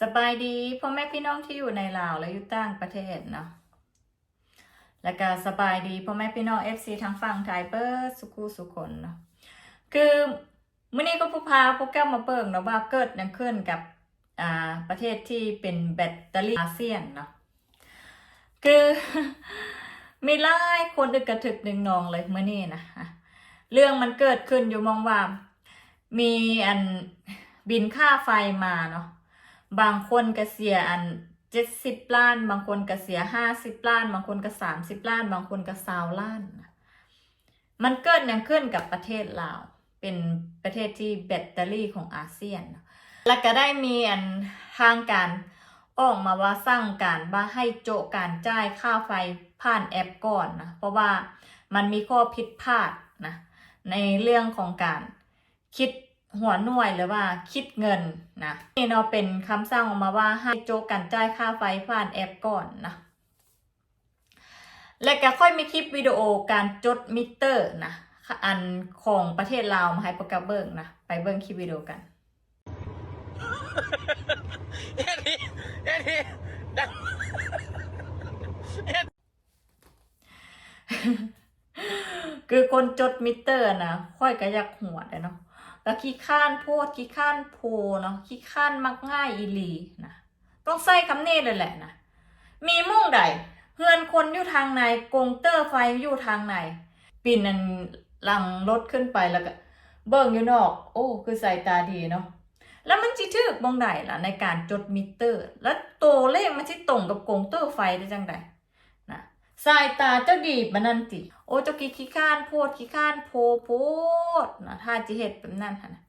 สบายดีพ่อแม่พี่น้องที่อยู่ในลาวและอยู่ต่างประเทศเนาะแล้วก็สบายดีพ่อแม่พี่น้อง FC ทางฝั่งไทยเปิดสุขุสุคนเนาะคือมื้อนี้ก็ผู้พาพวกแก้วมาเบิ่งเนาะว่าเกิดยังขึ้นกับอ่าประเทศที่เป็นแบตเตอรี่อาเซียนเนาะคือมีหลายคนอึกกระถึกหนึ่งนองเลยเมื่อนี้นะอะเรื่องมันเกิดขึ้นอยู่มองว่ามีอันบินค่าไฟมาเนาะ บางคนก็เสียอันเจ็ดสิบล้าน บางคนก็เสียห้าสิบล้าน บางคนก็สามสิบล้าน บางคนก็สาวล้าน มันเกิดย่างขึ้นกับประเทศลาว เป็นประเทศที่แบตเตอรี่ของอาเซียน แล้วก็ได้มีอันทางการออกมาว่าสั่งการว่าให้โจการจ่ายค่าไฟผ่านแอปก่อนนะ เพราะว่ามันมีข้อผิดพลาดนะในเรื่องของการคิด หัวหน่วยหรือว่าคิดเงินนะนี่เนาะเป็นคำสั่งออกมาว่าให้โจกกันจ่ายค่าไฟผ่านแอปก่อนนะและก็ค่อยมีคลิปวิดีโอการจดมิเตอร์นะอันของประเทศลาวมาให้โปรแกรมเบิงนะไปเบิงคลิปวิดีโอกันเอ็ดนี่เอ็ดนี่ดังเอ็ดคือคนจดมิเตอร์นะค่อยก็อยากหัวดอะเนาะ แล้วขี้ข้านโพดขี้ข้านโพเนาะขี้ข้านมักง่ายอีหลีนะต้องใส่คำนี้เลยแหละนะมีมุ่งใดเฮือนคนอยู่ทางในกงเตอร์ไฟอยู่ทางในปีนนันลังรถขึ้นไปแล้วก็เบิ่งอยู่นอก โอ้คือสายตาดีเนาะแล้วมันจิถึกมองใดล่ะในการจดมิเตอร์ แล้วตัวเลขมันจิตรงกับกงเตอร์ไฟได้จังใด สายตาเจ้าดีมันนั่นติ โอ้เจ้ากีขี้ข้านโพดขี้ข้านโพโพดนะถ้าจิเฮ็ดแบบนั้นนะ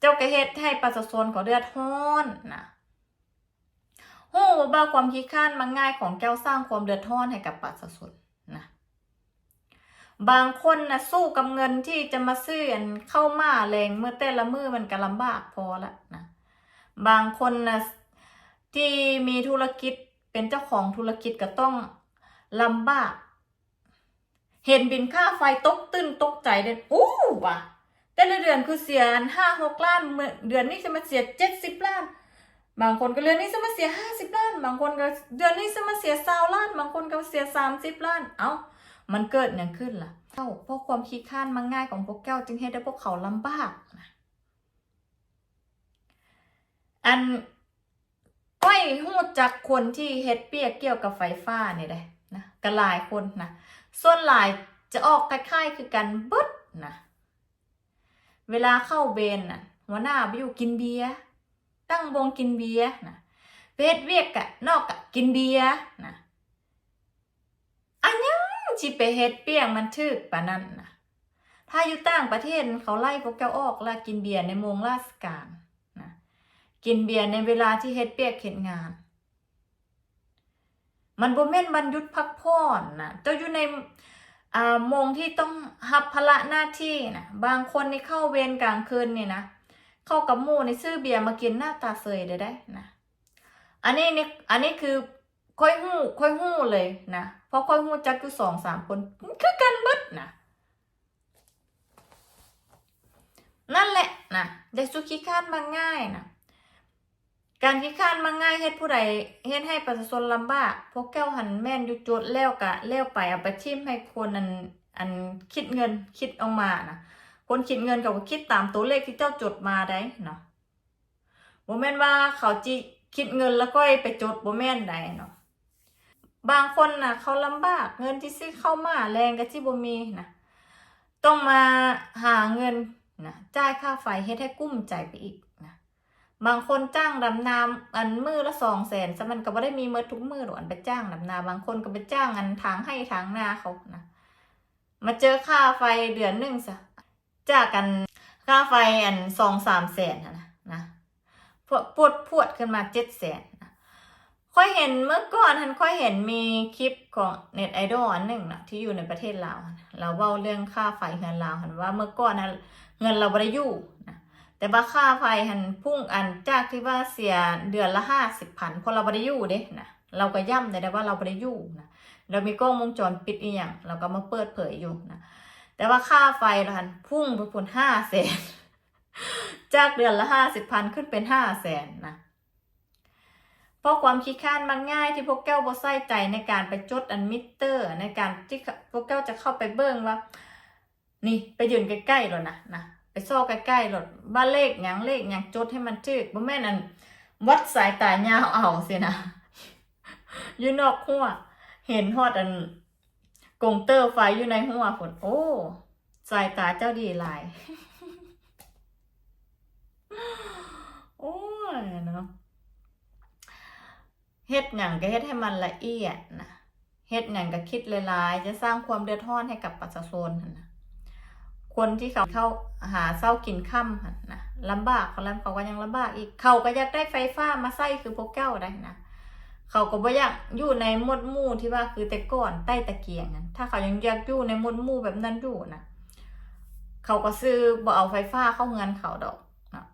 เจ้าก็เฮ็ดให้ประชาชนเขาเดือดร้อนนะโอ้บ่าความขี้ข้านมันง่ายของแก้วสร้างความเดือดร้อนให้กับประชาชนนะบางคนนะสู้กับเงินที่จะมาซื้ออันเข้ามาแรงเมื่อแต่ละมือมันก็ลำบากพอละนะบางคนนะที่มีธุรกิจเป็นเจ้าของธุรกิจก็ต้อง ลำบาก เห็นบินค่าไฟตกตื้นตกใจเด็ดอู้ว่ะ แต่ละเดือนคือเสียห้าหกล้าน เดือนนี้จะมาเสียเจ็ดสิบล้าน บางคนก็เดือนนี้จะมาเสียห้าสิบล้าน บางคนก็เดือนนี้จะมาเสียสาวล้าน บางคนก็เสียสามสิบล้าน เอ้า มันเกิดอย่างขึ้นล่ะเอ้าพราะความขี้ข้านมันง่ายของพวกแก้วจึงให้ได้พวกเขาลำบากนะอันก้อยหูจากคนที่เฮ็ดเปียกเกี่ยวกับไฟฟ้านี่แหละ นะก็หลายคนนะส่วนหลายจะออกคล้ายๆคือกันเบิดนะเวลาเข้าเบนน่ะหัวหน้าไปอยู่กินเบียร์ตั้งวงกินเบียร์นะเฮ็ดเวียกกะนอกกะกินเบียร์นะอันยังสิไปเฮ็ดเปียกมันทึกปานนั้นนะถ้าอยู่ต่างประเทศเขาไล่พวกแกออกแล้วกินเบียร์ในโมงราชการกินเบียร์ในเวลาที่เฮ็ดเปียกเฮ็ดงาน มันบ่แม่นบรรยุทธพักผ่อนนะเจ้าอยู่ในอ่ามงที่ต้องรับภาระหน้าที่นะบางคนนี่เข้าเวรกลางคืนนี่นะเข้ากับหมู่ในซื้อเบียร์มากินหน้าตาเสยได้ได้นะอันนี้นี่อันนี้คือค่อยหู้ค่อยหู้เลยนะเพราะค่อยหู้จักอยู่สองสามคนคือกันบิดนะนั่นแหละนะได้สุขีคานมาง่ายนะ การขี้ข้านมาง่ายเฮ็ดผู้ใดเฮ็ดให้ประชาชนลำบากพวกแก้วหันแม่นอยู่จดแล้วกะแล้วไปเอาไปทิมให้คนอันอันคิดเงินคิดออกมานะคนคิดเงินก็คิดตามตัวเลขที่เจ้าจดมาได้เนาะบ่แม่นว่าเขาจิคิดเงินแล้วก็ไปจดบ่แม่นได้เนาะบางคนน่ะเขาลำบากเงินที่ซื้อเข้ามาแรงก็ที่บ่มีนะต้องมาหาเงินนะจ่ายค่าไฟเฮ็ดให้กุ้มใจไปอีก บางคนจ้างดำนาอันมือละสองแสนซะมันก็บ่ได้มีเมื่อทุกมือหรอกอันไปจ้างดำนา บางคนก็ไปจ้างอันทางให้ทางนาเขานะมาเจอค่าไฟเดือนหนึ่งซะจ้ากันค่าไฟอันสองสามแสนนะนะพวดพวดพวดขึ้นมาเจ็ดแสนนะค่อยเห็นเมื่อก่อนทันค่อยเห็นมีคลิปของเน็ตไอดอลอันหนึ่งนะที่อยู่ในประเทศลาวเราเว้าเรื่องค่าไฟเงินลาวหันว่าเมื่อก่อนนะเงินเราบ่ได้อยู่นะ แต่ว่าค่าไฟหันพุ่งอันจากที่ว่าเสียเดือนละห้าสิบพันเพราะเราไม่ได้อยู่เด้นะเราก็ย่ำได้ว่าเราไม่ได้อยู่นะเรามีกล้องวงจรปิดอีกอย่างเราก็มาเปิดเผยอยู่นะแต่ว่าค่าไฟเราหันพุ่งไปพุ่นห้าแสนจากเดือนละห้าสิบพันขึ้นเป็นห้าแสนนะเพราะความขี้ข้านมันง่ายที่พวกแก้วบ่ใส่ใจในการไปจดอันมิเตอร์ ในการที่พวกแก้วจะเข้าไปเบิ่งว่า นี่ไปยืนใกล้ๆเลยนะนะ ไปซ่อใกล้ๆเลยว่าเลขหยังเลขหยังจดให้มันจึกบ่แม่นอันวัดสายตายาวเอาสินะอยู่นอกหัวเห็นฮอดอันกงเตอร์ไฟอยู่ในหัวฝนโอ้สายตาเจ้าดีหลาย โอ้ยเนาะเฮ็ดหยังก็เฮ็ดให้มันละเอียดนะเฮ็ดหยังก็คิดหลายๆจะสร้างความเดือดร้อนให้กับประชาชนนะ คนที่เขาเข้าหาเศร้ากินค่ำนะลำบากเขาแล้วเขาก็ยังลำบากอีก เขาก็อยากได้ไฟฟ้ามาใส่คือพวกเก้าได้นะเขาก็บ่อยากอยู่ในมดมู่ที่ว่าคือแต่ก่อนใต้ตะเกียงนั้นถ้าเขายังอยากอยู่ในมดมู่แบบนั้นอยู่นะเขาก็ซื้อบ่เอาไฟฟ้าเข้าเงินเขาดอกนะ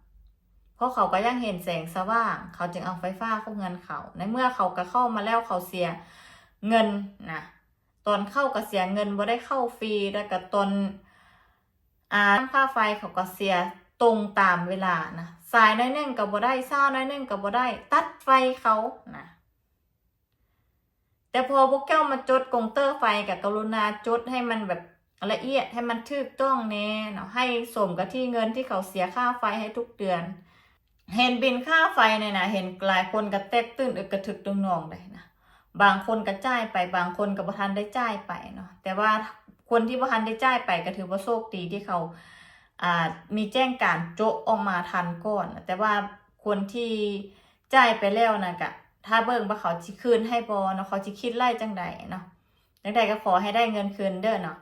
เพราะเขาก็ยังเห็นแสงสว่าง เขาจึงเอาไฟฟ้าเข้าเงินเขา ในเมื่อเขาก็เข้ามาแล้วเขาเสียเงินนะตอนเข้าก็เสียเงินบ่ได้เข้าฟรีแล้วก็ตอน อ่าค่าไฟเขาก็เสียตรงตามเวลานะสายน้อยหนึงก็บ่ได้ซ่าน้อยหนึงก็บ่ได้ ตัดไฟเขานะแต่พอพวกแก้วมาจดกงเตอร์ไฟกับกรุณาจดให้มันแบบละเอียดให้มันถูกต้องแน่เนาะให้สมกับที่เงินที่เขาเสียค่าไฟให้ทุกเดือน เห็นบินค่าไฟเนี่ยนะเห็นหลายคนกระแตกตื่นอึกกระถึกตึงนองเลยนะบางคนกระจ่ายไปบางคนกับประทันได้จ่ายไปเนาะแต่ว่า คนที่ประทันได้จ่ายไปก็ถือว่าโชคดีที่เขาอ่ามีแจ้งการโจะออกมาทันก่อน แต่ว่าคนที่จ่ายไปแล้วนะกะถ้าเบิ่งว่าเขาสิคืนให้บอเนาะเขาสิคิดไล่จังใดเนาะจังใดก็ขอให้ได้เงินคืนเด้อเนาะ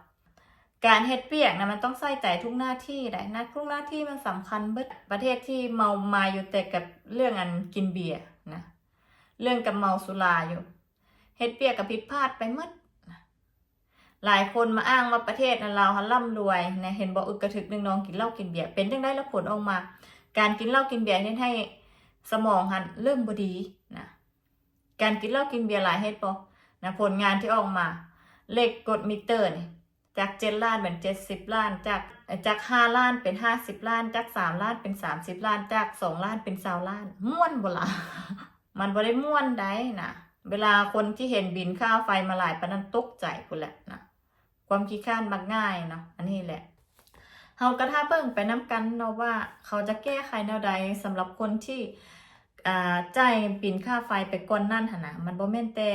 การเฮ็ดเปียกนะมันต้องใส่ใจทุกหน้าที่ได้นะทุกหน้าที่มันสำคัญเบิดประเทศที่เมามาอยู่แต่กับเรื่องอันกินเบียร์นะเรื่องกับเมาสุราอยู่เฮ็ดเปียกกับผิดพลาดไปมดนะ หลายคนมาอ้างว่าประเทศนั้นเราหันร่ำรวยนะเห็นบอกอึกกระถึกนึงน้องกินเหล้ากินเบียร์เป็นจังได้แล้วผลออกมา การกินเหล้ากินเบียร์เฮ็ดให้สมองหันเริ่มบดีนะการกินเหล้ากินเบียร์หลายเฮ็ดปะนะผลงานที่ออกมา เลขกดมิเตอร์นี่จากเจ็ดล้านเป็นเจ็ดสิบล้าน จากจากห้าล้านเป็นห้าสิบล้าน จากสามล้านเป็นสามสิบล้าน จากสองล้านเป็นสาวล้าน ม่วนบ่ละมันบ่ได้ม่วนได้นะเวลาคนที่เห็นบินค่าไฟมาหลายปานนั้นตกใจพุ่นแหละนะ ความขี้ข้านมักง่ายเนาะอันนี้แหละเฮากระทาเบิ่งไปน้ำกันเนาะว่า เขาจะแก้ไขแนวใดสำหรับคนที่อ่าจ่ายปินค่าไฟไปก่อนนั่นหนะมันบ่แม่นแต่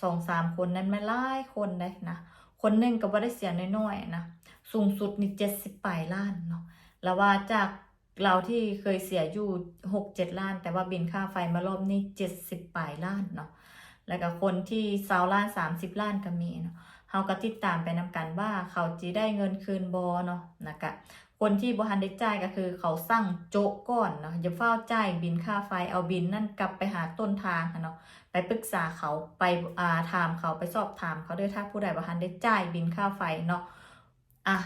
สองสามคนนั้นไม่หลายคนได้นะ คนหนึ่งก็บ่ได้เสียน้อยๆนะสูงสุดนี่เจ็ดสิบปลายล้านเนาะแล้วว่าจากเราที่เคยเสียอยู่หกเจ็ดล้าน แต่ว่าบินค่าไฟมารอบนี้เจ็ดสิบปลายล้านเนาะแล้วก็คนที่สาวล้านสามสิบล้านก็มีเนาะ เฮาก็ติดตามไปนำกันว่าเขาจะได้เงินคืนบอเนาะนะคะคนที่บ่ทันได้จ่ายก็คือเขาสั่งโจะก่อนเนาะอย่าเฝ้าจ่ายบินค่าไฟเอาบินนั่นกลับไปหาต้นทางค่ะเนาะไปปรึกษาเขาไปอ่าถามเขาไปสอบถามเขาด้วยถ้าผู้ใดบ่ทันได้จ่ายบินค่าไฟเนาะอะ